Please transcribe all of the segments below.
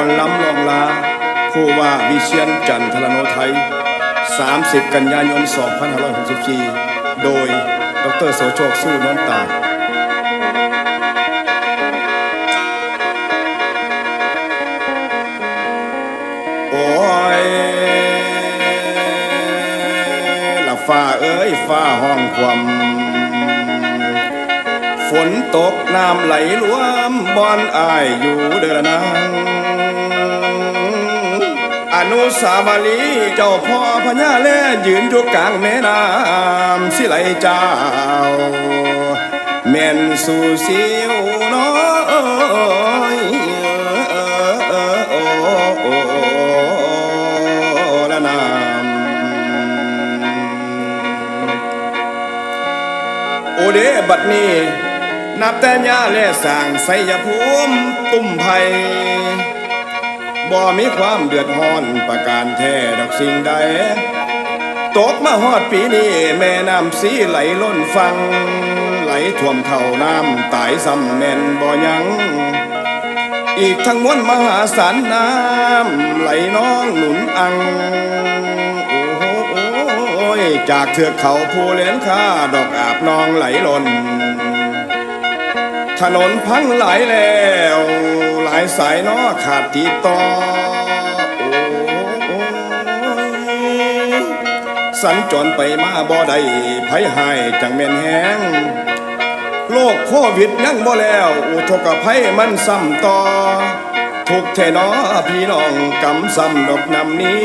ก่อนล้ำลองลา ผู้ว่าวิเชียนจันทรโนไทย 30 กันยายน 2564 โดย ดรโสโชคสู้นนตาโอ้ยละฟ้าเอ้ยฟ้าห้องความฝนตกน้ำไหลรวมบอนอายอยู่เดือนนาง อนุสาวรีย์เจ้าพ่อพญาแล่ยืนอยู่กลางแม่น้ำสิไหลเจ้าแม่นสู่สิวน้อยโอ้โอ้ละนามโอเดบัดนี้ นับแต่ยาและสร้างไสยภูมิตุ้มไผ่ บ่มีความเดือดร้อนประการแท้ดอกสิ่งใด ตกมาฮอดปีนี้แม่น้ำสีไหลล้นฟัง ไหลท่วมเข้าน้ำตายซ้ำแม่นบ่ยัง อีกทั้งมวลมหาศาลน้ำไหลน้องหนุนอัง โอ้โหจากเทือกเขาภูเลนค่าดอกอาบนองไหลล่น ถนนพังหลายแล้ว หลายสายนอขาดติดต่อโอยสัญจรไปมาบ่ได้ไผหายจังแม่นแห้งโรคโควิดยังบ่แล้ว อุทกภัยมันซ้ำต่อ ทุกแท่นอพี่น้องกำซ้ำดอกนำนี้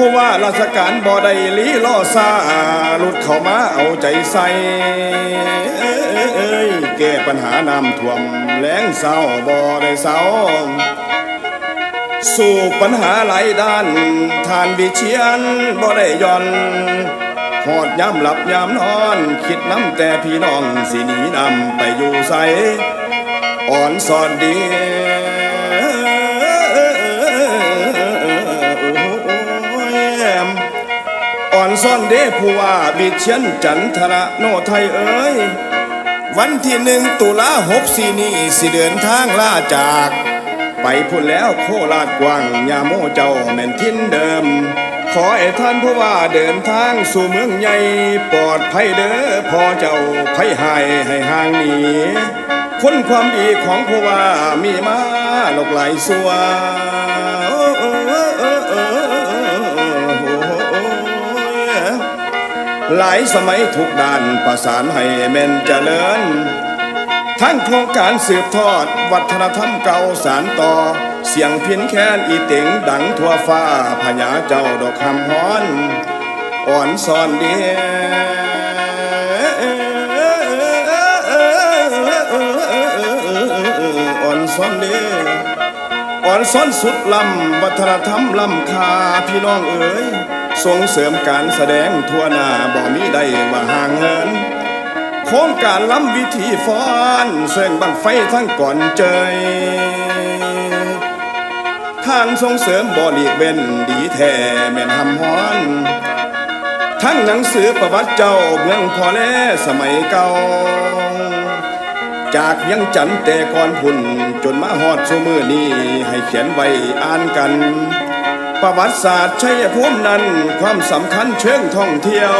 ผู้ว่าราชการบ่ได้ลีล่อซาหลุดเข้ามาเอาใจใส่เอ้ยแก้ปัญหาน้ำท่วมแล้งเศร้าบ่ได้เศร้าสู่ปัญหาหลายด้านทานวิเชียนบ่ได้ย่อนหอดย้ำหลับย้ำนอน คิดน้ำแต่พี่น้องสิหนีนำไปอยู่ใสอ่อนสอนดี ซ่อนเด้ผู้ว่าบิเชียนจันทระโนไทยเอ้ย วันที่หนึ่งตุลาหกสี่นี้สิเดินทางล่าจาก ไปพุ่นแล้วโคราชกว้างยาโมเจ้าแม่นทินเดิม ขอให้ท่านผู้ว่าเดินทางสู่เมืองใหญ่ปลอดภัยเด้อพอเจ้าภัยหายให้ห่างหนีคนความดีของผู้ว่ามีมาหลากหลายสัว หลายสมัยทุกด้านประสานให้แม่นเจริญ ทั้งโครงการสืบทอด วัฒนธรรมเก่าสารต่อ เสียงเพินแค้นอีเต็งดังทั่วฟ้าพญาเจ้าดอกคำฮ้อน อ่อนซ่อนเดีอ่อนซ่อนเดีอ่อนซ่อนสุดลำวัฒนธรรมลำคาพี่น้องเอ๋ย ส่งเสริมการแสดงทั่วหน้าบ่มีได้ว่าห่างเหินโครงการล้ำวิธีฟ้อนเสียงบังไฟทั้งก่อนเจยทางส่งเสริมบริเวณดีแท้แม่นหำฮ้อน ทั้งหนังสือประวัติเจ้าเมืองพอแลสมัยเก่า จากยังจันแต่ก่อนพุ่นจนมาฮอดสมือนี้ให้เขียนไว้อ่านกัน ประวัติศาสตร์ชัยภูมินั้น ความสำคัญเชิงท่องเที่ยว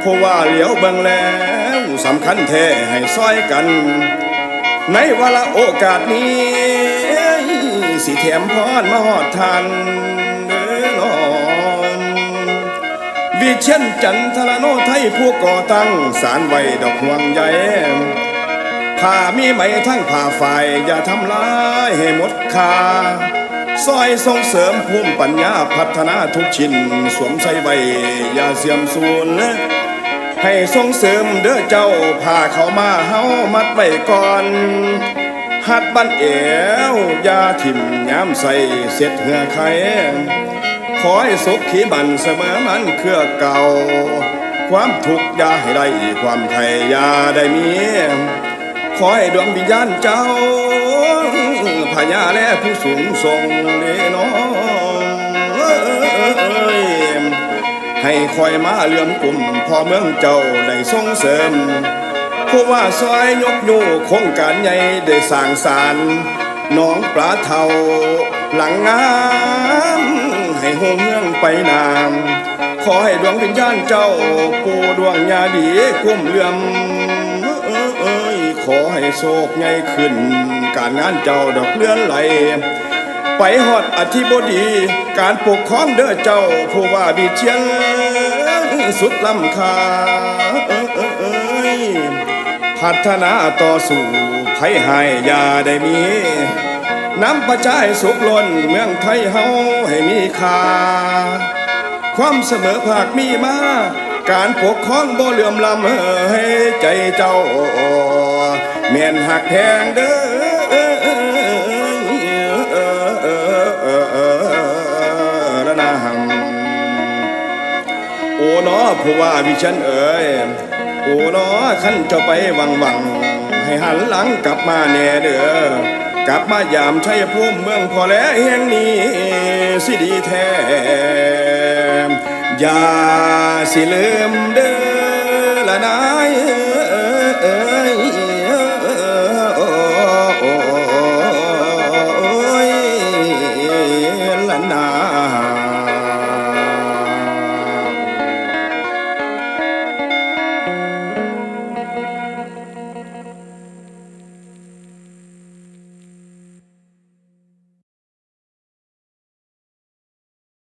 เพราะว่าเหลียวเบิ่งแล้วสำคัญแท้ให้ซอยกัน ในวาระโอกาสนี้ สิแถมพรมาหอดทันเด้อนองวิเช่นจันทรโนไทยผู้ก่อตั้งสารไว้ดอกห่วงใยผ้ามีไหมทั้งผ้าฝ่ายอย่าทำลายให้หมดคา ซอยส่งเสริมภูมิปัญญาพัฒนาทุกชิ้น สวมใส่ไว้อย่าเสื่อมสูญให้ส่งเสริมเด้อเจ้าพาเขามาเฮามัดไว้ก่อนหัดบันเอวยาถิ่มย้ำใส่เสร็จเหือไข่ขอให้สุขขีบันเสมอมันเครือเก่า ความทุกข์ยาให้ได้ความไข่ยาได้มี ขอให้ดวงวิญญาณเจ้าพญาและผู้สูงทรงเดน้องให้คอยมาเลื่อมกลุ่มพอเมืองเจ้าได้ส่งเสริมผู้ว่าซอยยกยูโครงการใหญ่ได้สร้างสารน้องปลาเทาหลังงามให้หงเมืองไปนามขอให้ดวงวิญญาณเจ้าปูดวงญาดีกุ้มเลื่อม อ้ยขอให้โศกใหญ่ขึ้น การงานเจ้าดอกเลื่อนไหล ไปฮอดอธิบดี การปกครองเด้อเจ้าผู้ว่าบีเชียงสุดลำคาพัฒนาต่อสู่ไผหายยาได้มี น้ำประจายสุกล้นเมืองไทยเฮาให้มีค่าความเสมอภาคมีมา การปกครองบ่เหลื่อมล้ำให้ใจเจ้าแม่นหักแพงเด้อละนาหังโอ้เนอผู้ว่าวิชันเอ๋ยโอ้นอขันจ้าไปวังวัง ให้หันหลังกลับมาแน่เด้อกลับมายามชัยภูมิเมืองพอแล้วแห่งนี้สิดีแท้ อย่าสิลืมเด้อละนาย